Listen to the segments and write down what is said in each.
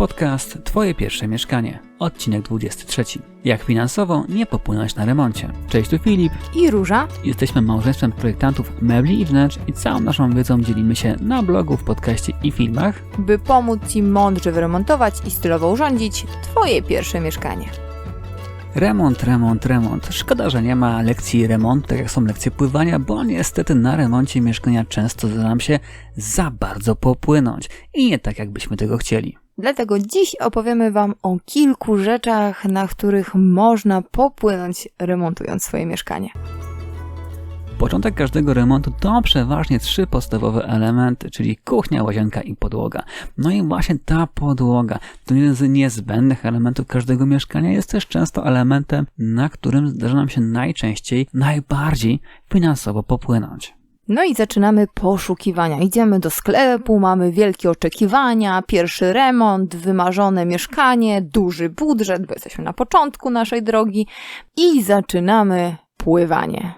podcast Twoje pierwsze mieszkanie, odcinek 23. Jak finansowo nie popłynąć na remoncie. Cześć, tu Filip. I Róża. Jesteśmy małżeństwem projektantów mebli i wnętrz i całą naszą wiedzą dzielimy się na blogu, w podcaście i filmach. by pomóc Ci mądrze wyremontować i stylowo urządzić Twoje pierwsze mieszkanie. Remont, remont, remont. Szkoda, że nie ma lekcji remontu, tak jak są lekcje pływania, bo niestety na remoncie mieszkania często zda nam się za bardzo popłynąć i nie tak, jakbyśmy tego chcieli. Dlatego dziś opowiemy Wam o kilku rzeczach, na których można popłynąć remontując swoje miemieszkanie. Początek każdego remontu to przeważnie trzy podstawowe elementy, czyli kuchnia, łazienka i podłoga. No i właśnie ta podłoga to jeden z niezbędnych elementów każdego mieszkania, jest też często elementem, na którym zdarza nam się najczęściej, najbardziej finansowo popłynąć. No i zaczynamy poszukiwania. Idziemy do sklepu, mamy wielkie oczekiwania, pierwszy remont, wymarzone mieszkanie, duży budżet, bo jesteśmy na początku naszej drogi i zaczynamy pływanie.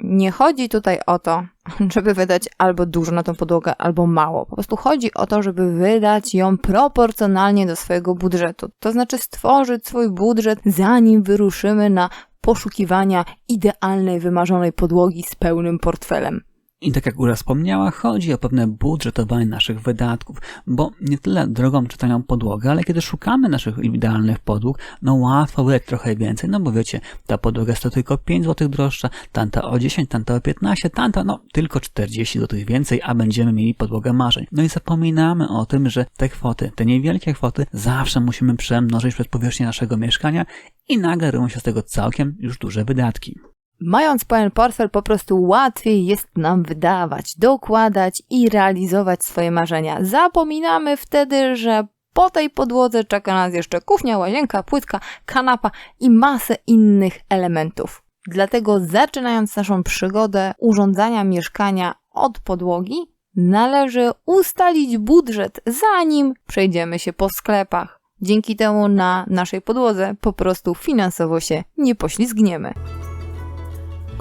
Nie chodzi tutaj o to, żeby wydać albo dużo na tą podłogę, albo mało. Po prostu chodzi o to, żeby wydać ją proporcjonalnie do swojego budżetu. To znaczy stworzyć swój budżet, zanim wyruszymy na poszukiwania idealnej, wymarzonej podłogi z pełnym portfelem. I tak jak Ura wspomniała, chodzi o pewne budżetowanie naszych wydatków, bo nie tyle drogą czytają podłogę, ale kiedy szukamy naszych idealnych podłóg, no łatwo wydać trochę więcej, no bo wiecie, ta podłoga jest to tylko 5 zł droższa, tamta o 10, tamta o 15, tamta no tylko 40 zł więcej, a będziemy mieli podłogę marzeń. No i zapominamy o tym, że te kwoty, te niewielkie kwoty zawsze musimy przemnożyć przez powierzchnię naszego mieszkania i nagle robią się z tego całkiem już duże wydatki. Mając pełen portfel, po prostu łatwiej jest nam wydawać, dokładać i realizować swoje marzenia. Zapominamy wtedy, że po tej podłodze czeka nas jeszcze kuchnia, łazienka, płytka, kanapa i masę innych elementów. Dlatego zaczynając naszą przygodę urządzania mieszkania od podłogi, należy ustalić budżet, zanim przejdziemy się po sklepach. Dzięki temu na naszej podłodze po prostu finansowo się nie poślizgniemy.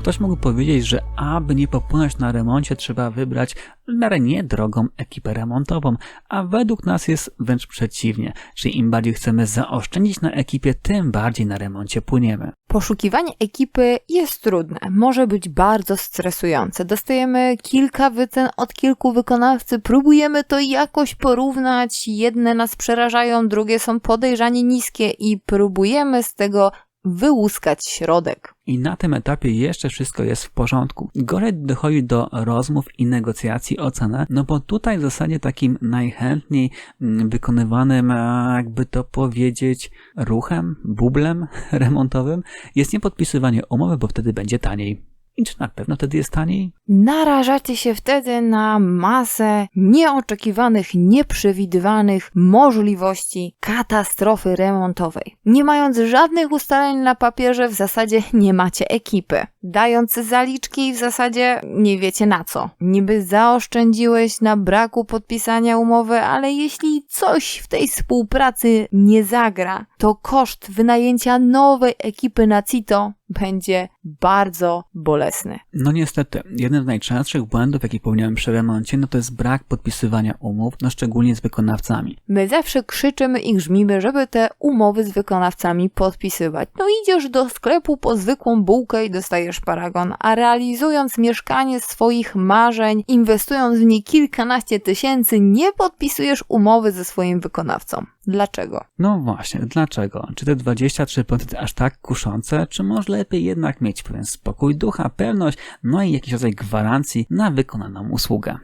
Ktoś mógł powiedzieć, że aby nie popłynąć na remoncie, trzeba wybrać w miarę niedrogą ekipę remontową, a według nas jest wręcz przeciwnie, czyli im bardziej chcemy zaoszczędzić na ekipie, tym bardziej na remoncie płyniemy. Poszukiwanie ekipy jest trudne, może być bardzo stresujące. Dostajemy kilka wycen od kilku wykonawcy, próbujemy to jakoś porównać, jedne nas przerażają, drugie są podejrzanie niskie i próbujemy z tego wyłuskać środek. I na tym etapie jeszcze wszystko jest w porządku. Gorzej dochodzi do rozmów i negocjacji o cenę, no bo tutaj w zasadzie takim najchętniej mm, wykonywanym, a, jakby to powiedzieć, ruchem, bublem remontowym jest niepodpisywanie umowy, bo wtedy będzie taniej. I czy na pewno wtedy jest taniej? Narażacie się wtedy na masę nieoczekiwanych, nieprzewidywanych możliwości katastrofy remontowej. Nie mając żadnych ustaleń na papierze, w zasadzie nie macie ekipy. Dając zaliczki, w zasadzie nie wiecie na co. Niby zaoszczędziłeś na braku podpisania umowy, ale jeśli coś w tej współpracy nie zagra, to koszt wynajęcia nowej ekipy na CITO będzie bardzo bolesny. No niestety, jeden z najczęstszych błędów, jaki popełniałem przy remoncie, no to jest brak podpisywania umów, no szczególnie z wykonawcami. My zawsze krzyczymy i grzmimy, żeby te umowy z wykonawcami podpisywać. No idziesz do sklepu po zwykłą bułkę i dostajesz paragon, a realizując mieszkanie swoich marzeń, inwestując w nie kilkanaście tysięcy, nie podpisujesz umowy ze swoim wykonawcą. Dlaczego? No właśnie, dlaczego? Czy te 23% aż tak kuszące, czy może lepiej jednak mieć pewien spokój ducha, pewność, no i jakiś rodzaj gwarancji na wykonaną usługę?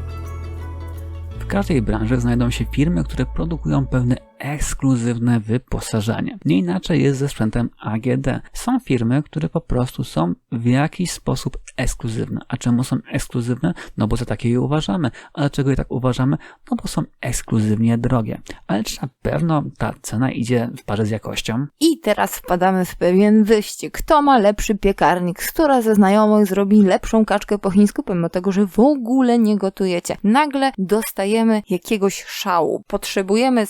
W każdej branży znajdą się firmy, które produkują pewne ekskluzywne wyposażenie. Nie inaczej jest ze sprzętem AGD. Są firmy, które po prostu są w jakiś sposób ekskluzywne. A czemu są ekskluzywne? No bo za takie je uważamy. A dlaczego je tak uważamy? No bo są ekskluzywnie drogie. Ale czy na pewno ta cena idzie w parze z jakością? I teraz wpadamy w pewien wyścig. Kto ma lepszy piekarnik? Która ze znajomych zrobi lepszą kaczkę po chińsku, pomimo tego, że w ogóle nie gotujecie. Nagle dostajemy jakiegoś szału. Potrzebujemy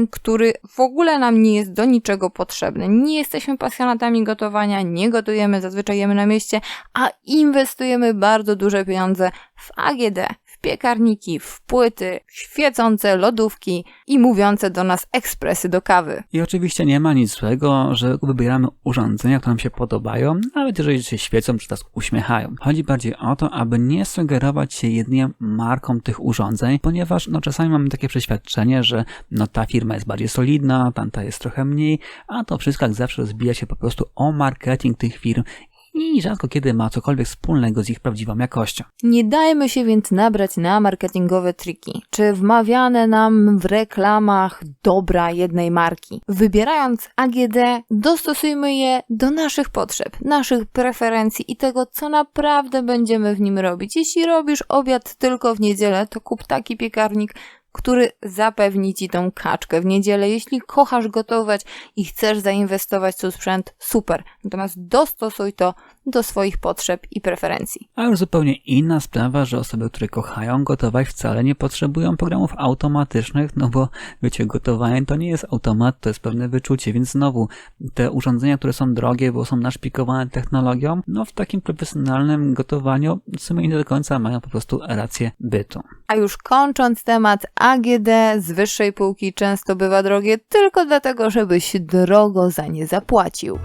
sprzęt, który w ogóle nam nie jest do niczego potrzebny. Nie jesteśmy pasjonatami gotowania, nie gotujemy, zazwyczaj jemy na mieście, a inwestujemy bardzo duże pieniądze w AGD, piekarniki, w płyty, świecące lodówki i mówiące do nas ekspresy do kawy. I oczywiście nie ma nic złego, że wybieramy urządzenia, które nam się podobają, nawet jeżeli się świecą czy nas uśmiechają. Chodzi bardziej o to, aby nie sugerować się jedynie marką tych urządzeń, ponieważ no, czasami mamy takie przeświadczenie, że no, ta firma jest bardziej solidna, tamta jest trochę mniej, a to wszystko jak zawsze rozbija się po prostu o marketing tych firm i rzadko kiedy ma cokolwiek wspólnego z ich prawdziwą jakością. Nie dajmy się więc nabrać na marketingowe triki, czy wmawiane nam w reklamach dobra jednej marki. Wybierając AGD, dostosujmy je do naszych potrzeb, naszych preferencji i tego, co naprawdę będziemy w nim robić. Jeśli robisz obiad tylko w niedzielę, to kup taki piekarnik, który zapewni ci tą kaczkę w niedzielę. Jeśli kochasz gotować i chcesz zainwestować w sprzęt, super. Natomiast dostosuj to do swoich potrzeb i preferencji. A już zupełnie inna sprawa, że osoby, które kochają gotować, wcale nie potrzebują programów automatycznych, no bo wiecie, gotowanie to nie jest automat, to jest pewne wyczucie, więc znowu te urządzenia, które są drogie, bo są naszpikowane technologią, no w takim profesjonalnym gotowaniu w sumie nie do końca mają po prostu rację bytu. A już kończąc temat, AGD z wyższej półki często bywa drogie tylko dlatego, żebyś drogo za nie zapłacił.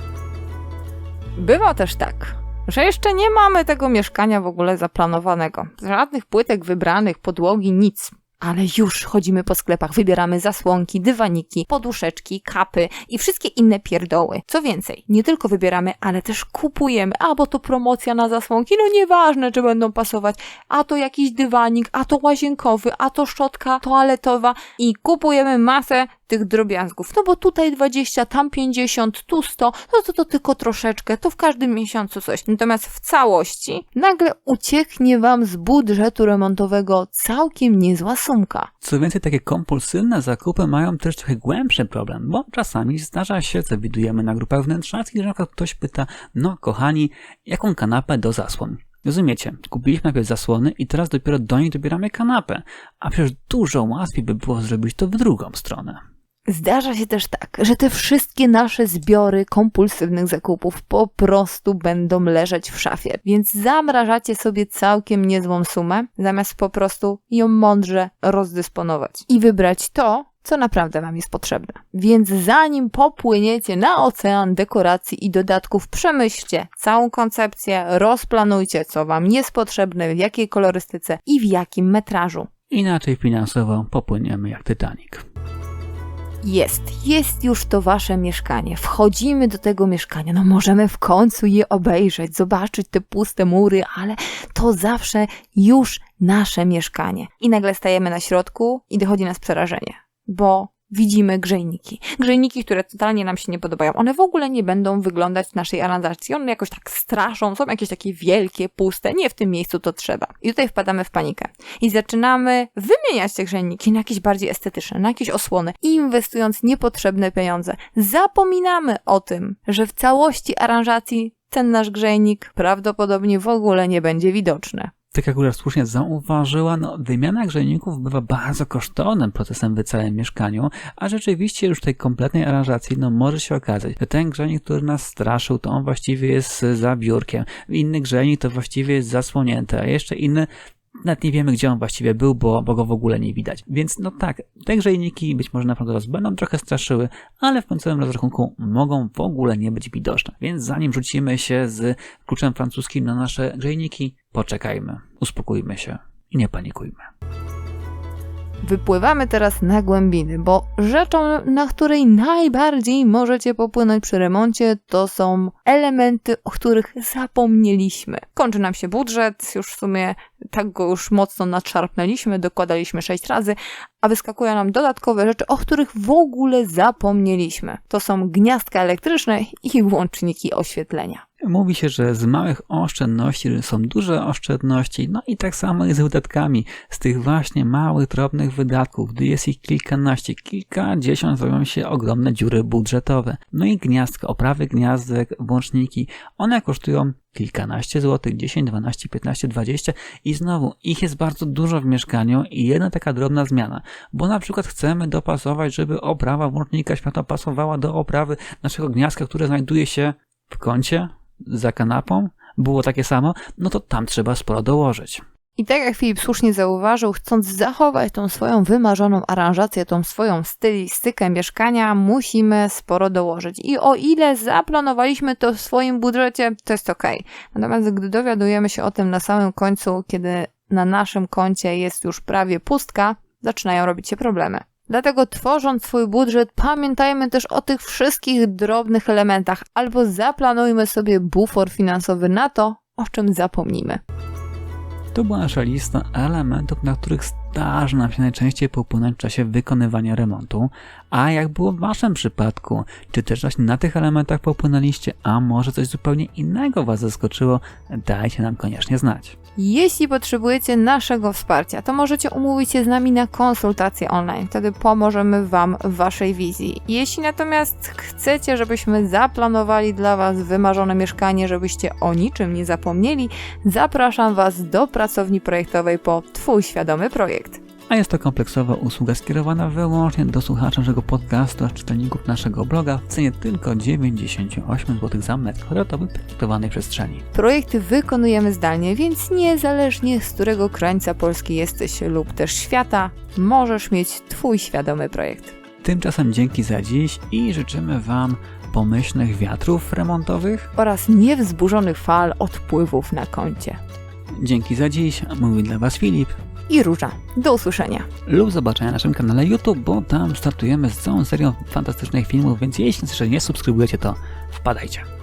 Bywa też tak, że jeszcze nie mamy tego mieszkania w ogóle zaplanowanego. Żadnych płytek wybranych, podłogi, nic. Ale już chodzimy po sklepach, wybieramy zasłonki, dywaniki, poduszeczki, kapy i wszystkie inne pierdoły. Co więcej, nie tylko wybieramy, ale też kupujemy. A bo to promocja na zasłonki, no nieważne czy będą pasować. A to jakiś dywanik, a to łazienkowy, a to szczotka toaletowa i kupujemy masę tych drobiazgów. No bo tutaj 20, tam 50, tu 100, no to to tylko troszeczkę, to w każdym miesiącu coś. Natomiast w całości nagle ucieknie wam z budżetu remontowego całkiem niezła sumka. Co więcej, takie kompulsywne zakupy mają też trochę głębszy problem, bo czasami zdarza się, co widujemy na grupach wnętrzackich, że na przykład ktoś pyta, no kochani, jaką kanapę do zasłon? Rozumiecie, kupiliśmy najpierw zasłony i teraz dopiero do niej dobieramy kanapę, a przecież dużo łatwiej by było zrobić to w drugą stronę. Zdarza się też tak, że te wszystkie nasze zbiory kompulsywnych zakupów po prostu będą leżeć w szafie, więc zamrażacie sobie całkiem niezłą sumę, zamiast po prostu ją mądrze rozdysponować i wybrać to, co naprawdę Wam jest potrzebne. Więc zanim popłyniecie na ocean dekoracji i dodatków, przemyślcie całą koncepcję, rozplanujcie, co Wam jest potrzebne, w jakiej kolorystyce i w jakim metrażu. Inaczej finansowo popłyniemy jak Titanic. Jest, jest już to wasze mieszkanie. Wchodzimy do tego mieszkania. No możemy w końcu je obejrzeć, zobaczyć te puste mury, ale to zawsze już nasze mieszkanie. I nagle stajemy na środku i dochodzi nas przerażenie, bo widzimy grzejniki. Grzejniki, które totalnie nam się nie podobają. One w ogóle nie będą wyglądać w naszej aranżacji. One jakoś tak straszą, są jakieś takie wielkie, puste. Nie w tym miejscu to trzeba. I tutaj wpadamy w panikę. I zaczynamy wymieniać te grzejniki na jakieś bardziej estetyczne, na jakieś osłony. Inwestując niepotrzebne pieniądze, zapominamy o tym, że w całości aranżacji ten nasz grzejnik prawdopodobnie w ogóle nie będzie widoczny tak jak już słusznie zauważyła, no, wymiana grzejników bywa bardzo kosztownym procesem w całym mieszkaniu, a rzeczywiście już w tej kompletnej aranżacji no, może się okazać, że ten grzejnik, który nas straszył, to on właściwie jest za biurkiem, inny grzejnik to właściwie jest zasłonięty, a jeszcze inny nawet nie wiemy, gdzie on właściwie był, bo, bo go w ogóle nie widać. Więc no tak, te grzejniki być może naprawdę nas będą trochę straszyły, ale w końcowym rozrachunku mogą w ogóle nie być widoczne. Więc zanim rzucimy się z kluczem francuskim na nasze grzejniki, poczekajmy, uspokójmy się i nie panikujmy. Wypływamy teraz na głębiny, bo rzeczą, na której najbardziej możecie popłynąć przy remoncie, to są elementy, o których zapomnieliśmy. Kończy nam się budżet, już w sumie tak go już mocno nadszarpnęliśmy, dokładaliśmy sześć razy, a wyskakują nam dodatkowe rzeczy, o których w ogóle zapomnieliśmy. To są gniazdka elektryczne i łączniki oświetlenia. Mówi się, że z małych oszczędności są duże oszczędności, no i tak samo jest z wydatkami. Z tych właśnie małych, drobnych wydatków, gdy jest ich kilkanaście, kilkadziesiąt, zrobią się ogromne dziury budżetowe. No i gniazdka, oprawy gniazdek, włączniki, one kosztują kilkanaście złotych, 10, 12, 15, 20 i znowu ich jest bardzo dużo w mieszkaniu i jedna taka drobna zmiana, bo na przykład chcemy dopasować, żeby oprawa włącznika światła pasowała do oprawy naszego gniazdka, które znajduje się w kącie za kanapą, było takie samo, no to tam trzeba sporo dołożyć. I tak jak Filip słusznie zauważył, chcąc zachować tą swoją wymarzoną aranżację, tą swoją stylistykę mieszkania, musimy sporo dołożyć. I o ile zaplanowaliśmy to w swoim budżecie, to jest ok. Natomiast gdy dowiadujemy się o tym na samym końcu, kiedy na naszym koncie jest już prawie pustka, zaczynają robić się problemy. Dlatego tworząc swój budżet, pamiętajmy też o tych wszystkich drobnych elementach, albo zaplanujmy sobie bufor finansowy na to, o czym zapomnimy. To była nasza lista elementów, na których zdarza nam się najczęściej popłynąć w czasie wykonywania remontu. A jak było w Waszym przypadku? Czy też właśnie na tych elementach popłynęliście, a może coś zupełnie innego Was zaskoczyło? Dajcie nam koniecznie znać. Jeśli potrzebujecie naszego wsparcia, to możecie umówić się z nami na konsultację online. Wtedy pomożemy Wam w Waszej wizji. Jeśli natomiast chcecie, żebyśmy zaplanowali dla Was wymarzone mieszkanie, żebyście o niczym nie zapomnieli, zapraszam Was do pracowni projektowej po Twój świadomy projekt. A jest to kompleksowa usługa skierowana wyłącznie do słuchaczy naszego podcastu, a czytelników naszego bloga w cenie tylko 98 zł za metr kwadratowy projektowanej przestrzeni. Projekty wykonujemy zdalnie, więc niezależnie z którego krańca Polski jesteś lub też świata, możesz mieć Twój świadomy projekt. Tymczasem dzięki za dziś i życzymy Wam pomyślnych wiatrów remontowych. oraz niewzburzonych fal odpływów na koncie. Dzięki za dziś, mówi dla Was Filip. I róża. Do usłyszenia. lub zobaczenia na naszym kanale YouTube, bo tam startujemy z całą serią fantastycznych filmów, więc jeśli jeszcze nie subskrybujecie, to wpadajcie.